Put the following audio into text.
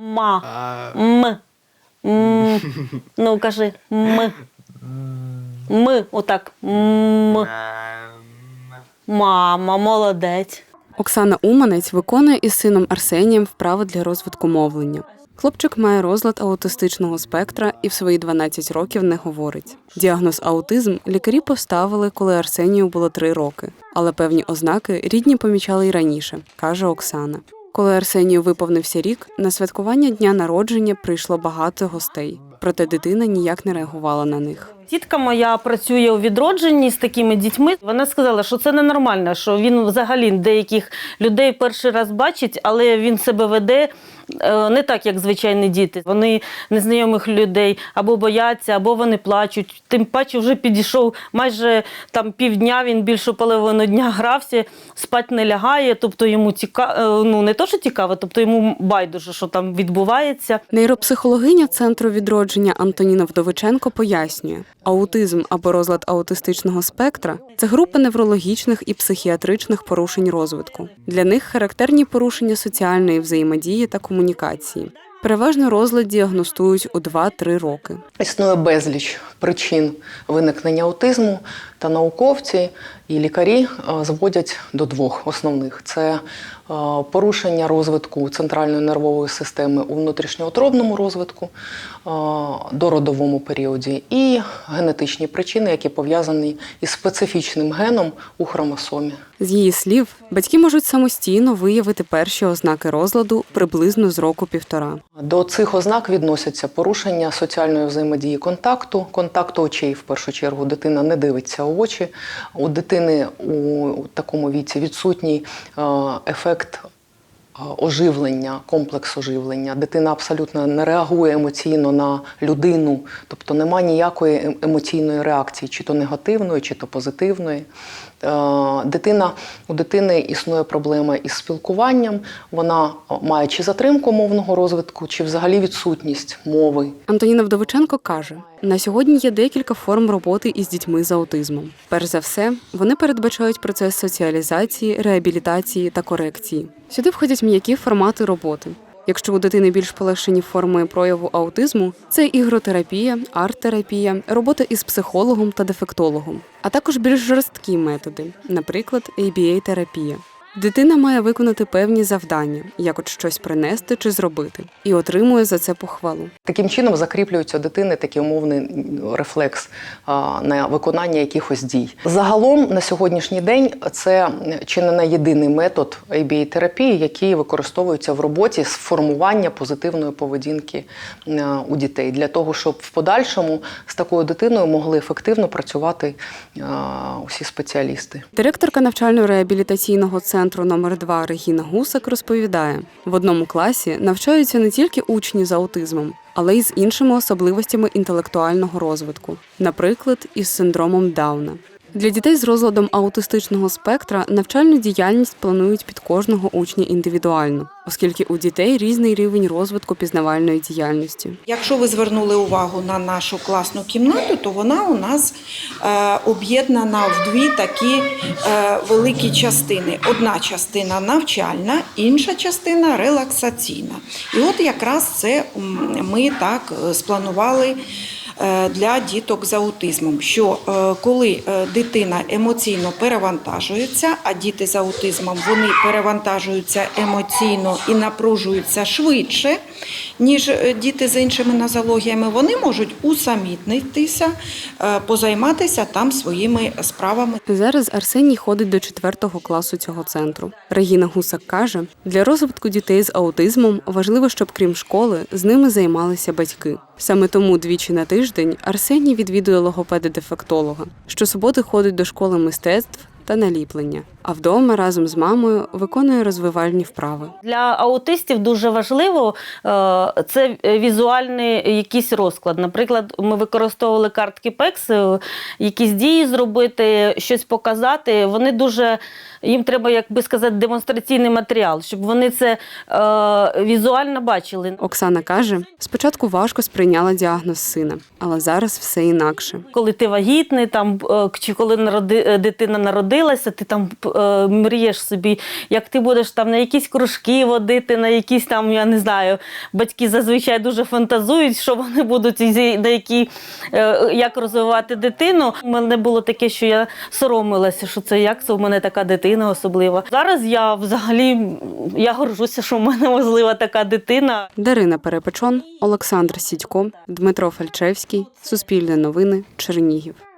Ма. М. Ну, кажи М. М. Отак. М. Мама, молодець. Оксана Уманець виконує із сином Арсенієм вправи для розвитку мовлення. Хлопчик має розлад аутистичного спектра і в свої 12 років не говорить. Діагноз аутизм лікарі поставили, коли Арсенію було 3 роки, але певні ознаки рідні помічали й раніше, каже Оксана. Коли Арсенію виповнився рік, на святкування дня народження прийшло багато гостей, проте дитина ніяк не реагувала на них. Тітка моя працює у відродженні з такими дітьми. Вона сказала, що це ненормально, що він взагалі деяких людей перший раз бачить, але він себе веде е, не так, як звичайні діти. Вони незнайомих людей або бояться, або вони плачуть. Тим паче вже підійшов майже там півдня. Він більшу половину дня грався, спать не лягає. Тобто йому цікаво, ну не то, що цікаво, тобто йому байдуже, що там відбувається. Нейропсихологиня центру відродження Антоніна Вдовиченко пояснює, аутизм або розлад аутистичного спектра це група неврологічних і психіатричних порушень розвитку. Для них характерні порушення соціальної взаємодії та комунікації. Переважно розлад діагностують у 2-3 роки. Існує безліч причин виникнення аутизму, та науковці і лікарі е, зводять до двох основних: це е, порушення розвитку центральної нервової системи у внутрішньоутробному розвитку, е, дородовому періоді, і генетичні причини, які пов'язані із специфічним геном у хромосомі. З її слів, батьки можуть самостійно виявити перші ознаки розладу приблизно з року півтора. До цих ознак відносяться порушення соціальної взаємодії контакту, контакту очей в першу чергу. Дитина не дивиться очі. У дитини у такому віці відсутній е, ефект. Е, Оживлення, комплекс оживлення. Дитина абсолютно не реагує емоційно на людину, тобто нема ніякої ем- емоційної реакції, чи то негативної, чи то позитивної. Е, Дитина, у дитини існує проблема із спілкуванням, вона е, має чи затримку мовного розвитку, чи взагалі відсутність мови. Антоніна Вдовиченко каже: на сьогодні є декілька форм роботи із дітьми з аутизмом. Перш за все, вони передбачають процес соціалізації, реабілітації та корекції. Сюди входять м'які формати роботи. Якщо у дитини більш полегшені форми прояву аутизму, це ігротерапія, арт-терапія, робота із психологом та дефектологом, а також більш жорсткі методи, наприклад, ABA-терапія. Дитина має виконати певні завдання, як от щось принести чи зробити, і отримує за це похвалу. Таким чином закріплюється у дитини такий умовний рефлекс на виконання якихось дій. Загалом на сьогоднішній день це чи не не єдиний метод ABA-терапії, який використовується в роботі з формування позитивної поведінки у дітей для того, щоб в подальшому з такою дитиною могли ефективно працювати усі спеціалісти. Директорка навчально-реабілітаційного центру номер 2 Регіна Гусак розповідає: в одному класі навчаються не тільки учні з аутизмом, але й з іншими особливостями інтелектуального розвитку, наприклад, із синдромом Дауна. Для дітей з розладом аутистичного спектра навчальну діяльність планують під кожного учня індивідуально, оскільки у дітей різний рівень розвитку пізнавальної діяльності. Якщо ви звернули увагу на нашу класну кімнату, то вона у нас е, об'єднана в дві такі е, великі частини. Одна частина навчальна, інша частина релаксаційна. І от якраз це ми так е, спланували. Е, Для діток з аутизмом, що е, коли е, дитина емоційно перевантажується, а діти з аутизмом вони перевантажуються емоційно і напружуються швидше, ніж діти з іншими нозологіями, вони можуть усамітнитися, позайматися там своїми справами. Зараз Арсеній ходить до четвертого класу цього центру. Регіна Гусак каже, для розвитку дітей з аутизмом важливо, щоб крім школи з ними займалися батьки. Саме тому двічі на тиждень Арсеній відвідує логопеда-дефектолога. Щосуботи ходить до школи мистецтв та наліплення, а вдома разом з мамою виконує розвивальні вправи. Для аутистів дуже важливо е, це візуальний якийсь розклад. Наприклад, ми використовували картки PEX, е, якісь дії зробити, щось показати. Вони дуже їм треба, як би сказати, демонстраційний матеріал, щоб вони це е, візуально бачили. Оксана каже, спочатку важко сприйняла діагноз сина, але зараз все інакше. Коли ти вагітний, там чи коли народи, е, народилася, ти там е, мрієш собі, як ти будеш там на якісь кружки водити, на якісь там, я не знаю, батьки зазвичай дуже фантазують, що вони будуть на які е, як розвивати дитину. У мене було таке, що я соромилася, що це як це у мене така дитина особлива. Зараз я взагалі я горжуся, що в мене можлива така дитина. Дарина Перепечон, Олександр Сідько, Дмитро Фальчевський, Суспільне новини, Чернігів.